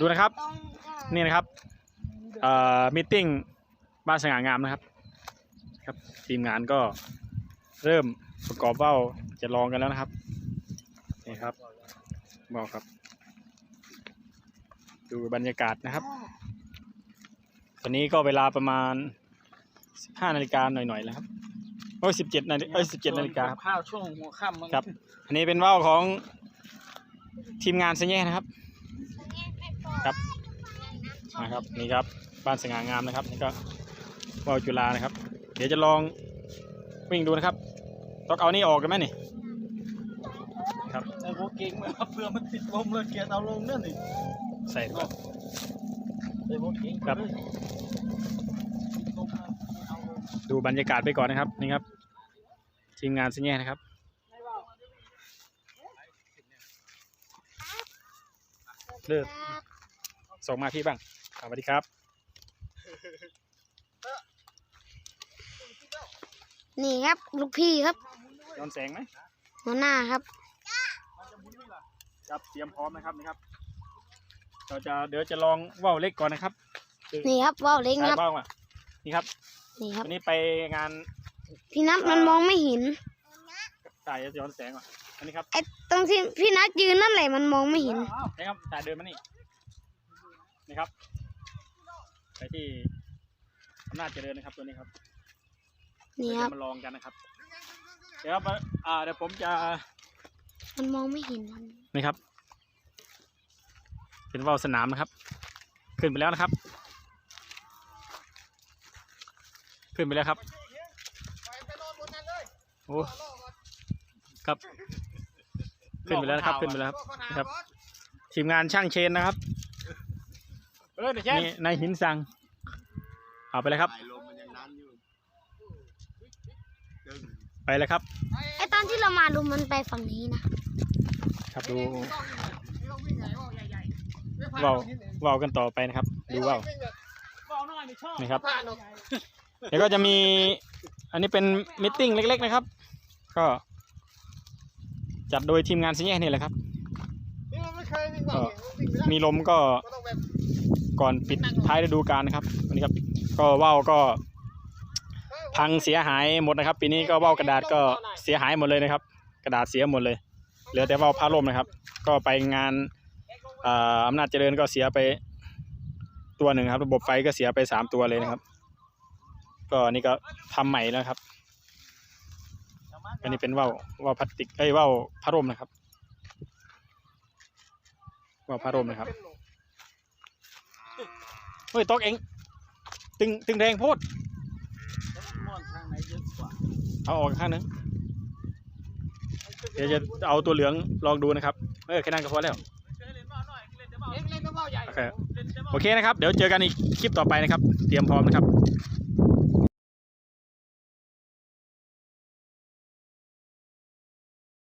ดูนะครับตรงกลางนี่นะครับเอ่อมิทติ้งบ้านสง่างามนะครับ ครับทีมงานก็เริ่มประกอบเบ้าจะลองกันแล้วนะครับนี่ครับบอกครับ ดูบรรยากาศนะครับ ตอนนี้ก็เวลาประมาณ15นาฬิกาหน่อยๆแล้วครับโอ้ย17นาฬิกาเอ้ย17นาฬิกาครับข้าวช่วงหัวค่ำมันครับ อันนี้เป็นว่าวของทีมงานเซเย่นะครับ ครับนะครับนี่ครับบ้านสง่างามนะครับนี่ก็ว่าวจุฬานะครับ เดี๋ยวจะลองวิ่งดูนะครับต้องเอานี่ออกกันไหมนี่ครับแต่โบเก่งไหมครับเพื่อมันติดลมเลยเกียร์เอาลงนั่นนี่ใส่ก่อนแต่โบเก่งครับติดลมนะเอาลงดูบรรยากาศไปก่อนนะครับนี่ครับทีมงานเซเย่นะครับเลิก ส่งมาพี่บ้างสวัสดีครับนี่ครับ ลูกพี่ครับย้อนแสงไหมหัวหน้าครับครับเตรียมพร้อมนะครับนี่ครับ เราจะเดี๋ยวจะลองว่าวเล็กก่อนนะครับนี่ครับว่าวเล็กใช้นะครับว่าวอะนี่ครับนี่ครับวันนี้ไปงาน พี่นัทมันมองไม่เห็นถ่ายย้อนแสงอะอันนี้ครับไอ้ตรงที่พี่นัทยืนนั่นแหละมันมองไม่เห็นนี่ครับถ่ายเดินมานี่ นี่ครับ ไปที่อำนาจเจริญนะครับตัวนี้ครับนี่เดี๋ยวครับจะมาลองกันนะครับ เดี๋ยวมาอ่าเดี๋ยวผมจะมันมองไม่เห็นมันนี่ครับ เป็นว่าวสนามนะครับ ขึ้นไปแล้วนะครับ ขึ้นไปแล้วครับโอ้ครับ ขึ้นไปแล้วนะครับ ขึ้นไปแล้วครับนะครับทีมงานช่างเชนนะครับ เออเดี๋ยวแช่นี่นายหินสังเอาไปเลยครับ ลมมันยังนั้นอยู่ดึงไปเลยครับ ไอ้ตอนที่เรามาดูมันไปฝั่งนี้นะครับดูว่าวว่าวกันต่อไปนะครับ ดูว่าวบอกหน่อยไม่ชอบนี่ครับเดี๋ยวก็จะมี อันนี้เป็นมิทติ้งเล็ก ๆ นะครับ ก็จัดโดยทีมงานซิงแย่นี่แหละครับก็มีลมก็ ก่อนปิดท้ายฤดูกาลนะครับวันนี้ครับ ก็ว่าวก็พังเสียหายหมดนะครับ ปีนี้ก็ว่าวกระดาษก็เสียหายหมดเลยนะครับ กระดาษเสียหมดเลย เหลือแต่ว่าวผ้าร่มนะครับ ก็ไปงานอ่าอำนาจเจริญก็เสียไปตัวหนึ่งครับ ระบบไฟก็เสียไปสามตัวเลยนะครับ ก็นี่ก็ทำใหม่แล้วครับ อันนี้เป็นว่าวว่าวพลาสติกเอ้ว่าวผ้าร่มนะครับว่าวผ้าร่มนะครับ เฮ้ยตอกเองตึงตึงแรงโพดม่วนทางไหนเยอะกว่าเอาออกข้างหนึงเดี๋ยวจะเอาตัวเหลืองลองดูนะครับเออแค่นั้นก็พอแล้วเล่นเบาหน่อยเล่นแต่เบาเล่นแต่เบาใหญ่โอเคเล่นแต่เบาโอเคนะครับ เดี๋ยวเจอกันอีกคลิปต่อไปนะครับ เตรียมพร้อมนะครับ